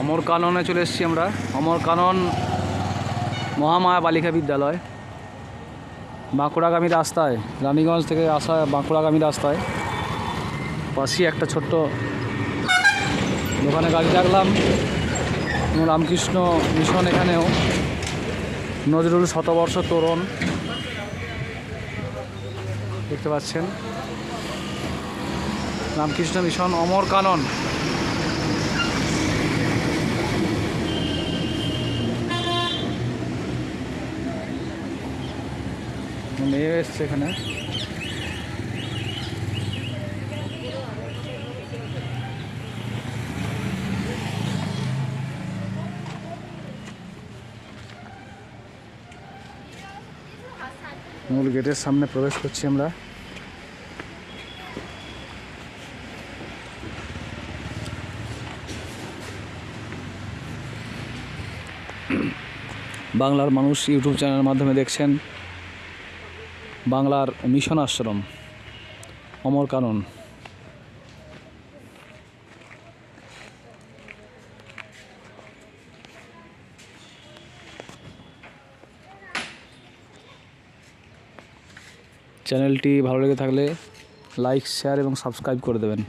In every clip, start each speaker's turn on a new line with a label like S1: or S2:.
S1: অমর কাননে চলে এসেছি আমরা। অমর কানন মহামায়া বালিকা বিদ্যালয়, বাঁকুড়াগামী রাস্তায়, রানীগঞ্জ থেকে আসা বাঁকুড়াগামী রাস্তায়। পাশেই একটা ছোট্ট দোকানে গাড়ি রাখলাম। রামকৃষ্ণ মিশন এখানেও। নজরুল শতবর্ষ তোরণ। দেখতে পাচ্ছেন। রামকৃষ্ণ মিশন অমর কানন। মেয়ে এসছে এখানে। মূল গেটের সামনে প্রবেশ করছি আমরা। বাংলার মানুষ ইউটিউব চ্যানেলের মাধ্যমে দেখছেন। বাংলার মিশন আশ্রম, অমর কানন। চ্যানেলটি ভালো লেগে থাকলে লাইক, শেয়ার এবং সাবস্ক্রাইব করে দেবেন।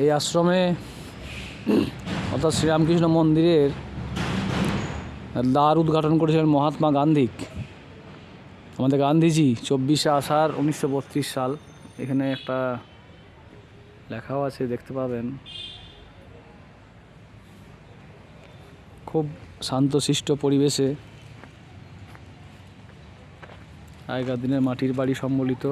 S1: এই আশ্রমে অর্থাৎ শ্রীরামকৃষ্ণ মন্দিরের দ্বার উদ্ঘাটন করেছিলেন মহাত্মা গান্ধী। আমাদের গান্ধীজি চব্বিশে আষাঢ় উনিশশো বত্রিশ সাল। এখানে একটা লেখাও আছে, দেখতে পাবেন। খুব শান্তশিষ্ট পরিবেশে আগেকার দিনের মাটির বাড়ি সম্বলিত।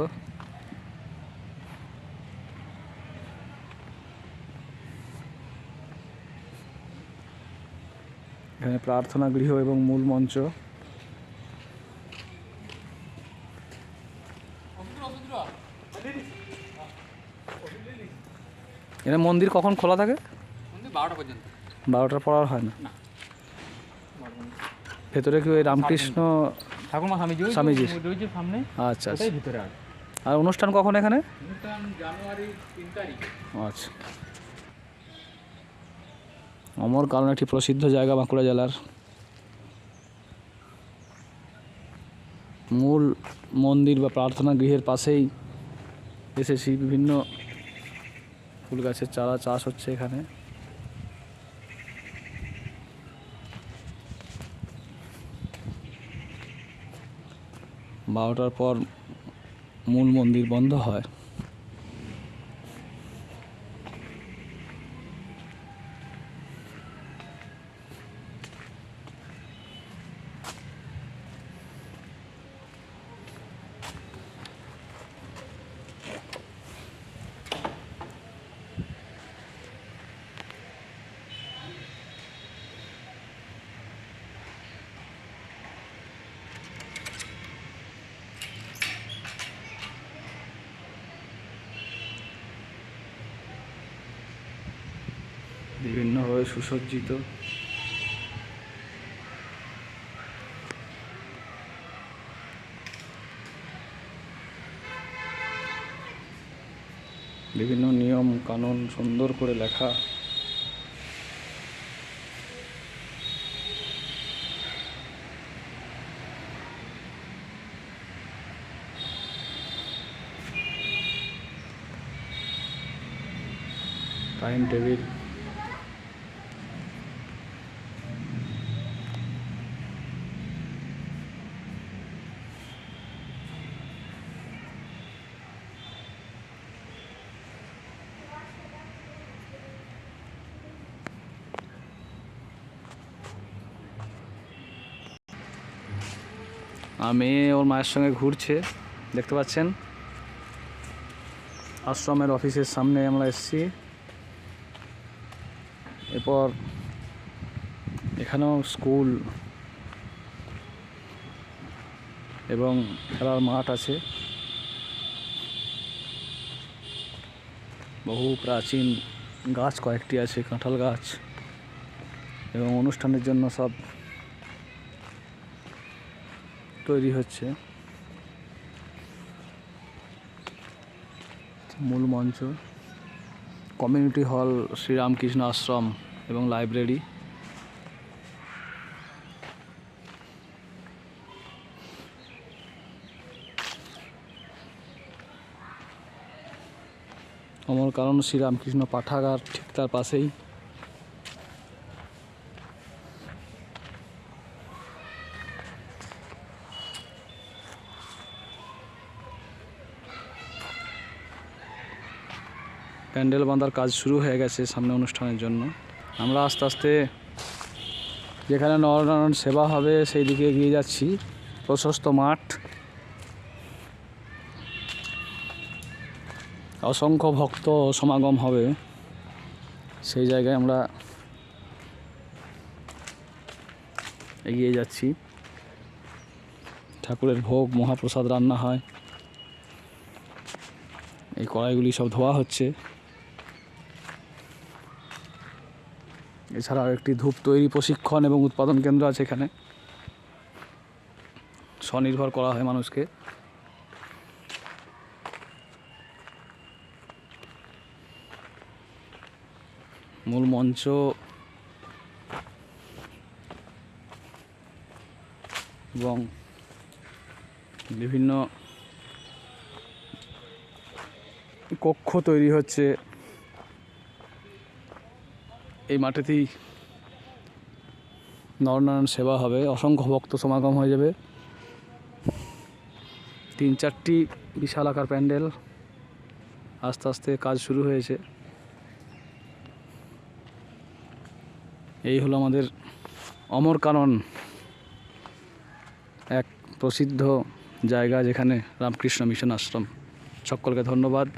S1: এখানে প্রার্থনা গৃহ এবং মূল মঞ্চ। এখানে মন্দির কখন খোলা থাকে? বারোটার পর আর হয় না? ভেতরে কি ওই রামকৃষ্ণ
S2: ঠাকুমা স্বামীজি সামনে
S1: আচ্ছা আচ্ছা।
S2: আর।
S1: আর অনুষ্ঠান কখন এখানে?
S2: অনুষ্ঠান জানুয়ারি তিন তারিখ।
S1: আচ্ছা। অমর কারণ একটি প্রসিদ্ধ জায়গা বাঁকুড়া জেলার। মূল মন্দির বা প্রার্থনা গৃহের পাশেই এসেছি, বিভিন্ন ফুল গাছের চারা চাষ হচ্ছে এখানে। বারোটার পর মূল মন্দির বন্ধ হয়। বিভিন্নভাবে সুসজ্জিত। বিভিন্ন নিয়ম কানুন সুন্দর করে লেখা। টাইম টেবিল মেয়ে ওর মায়ের সঙ্গে ঘুরছে, দেখতে পাচ্ছেন? আশ্রমের অফিসের সামনে আমরা এসেছি। এরপর এখানেও স্কুল এবং খেলার মাঠ আছে। বহু প্রাচীন গাছ কয়েকটি আছে, কাঁঠাল গাছ এবং অনুষ্ঠানের জন্য সব তৈরি হচ্ছে। মূল মঞ্চ। কমিউনিটি হল, শ্রীরামকৃষ্ণ আশ্রম এবং লাইব্রেরি। আমার কারণ শ্রীরামকৃষ্ণ পাঠাগার ঠিক তার পাশেই। প্যান্ডেল বাঁধার কাজ শুরু হয়ে গেছে সামনে অনুষ্ঠানের জন্য। আমরা আস্তে আস্তে যেখানে নরনারায়ণ সেবা হবে সেই দিকে এগিয়ে যাচ্ছি। প্রশস্ত মাঠ। অসংখ্য ভক্ত সমাগম হবে। সেই জায়গায় আমরা এগিয়ে যাচ্ছি। ঠাকুরের ভোগ, মহাপ্রসাদ রান্না হয়। এই কড়াইগুলি সব ধোয়া হচ্ছে। এছাড়াও একটি ধূপ তৈরি প্রশিক্ষণ এবং উৎপাদন কেন্দ্র আছে এখানে। স্বনির্ভর করা হয় মানুষকে। মূল মঞ্চ এবং বিভিন্ন কক্ষ তৈরি হচ্ছে। এই মাঠেতেই নরনারায়ণ সেবা হবে। অসংখ্য ভক্ত সমাগম হয়ে যাবে। তিন চারটি বিশাল আকার প্যান্ডেল আস্তে আস্তে কাজ শুরু হয়েছে। এই হলো আমাদের অমর কানন, এক প্রসিদ্ধ জায়গা যেখানে রামকৃষ্ণ মিশন আশ্রম। সকলকে ধন্যবাদ।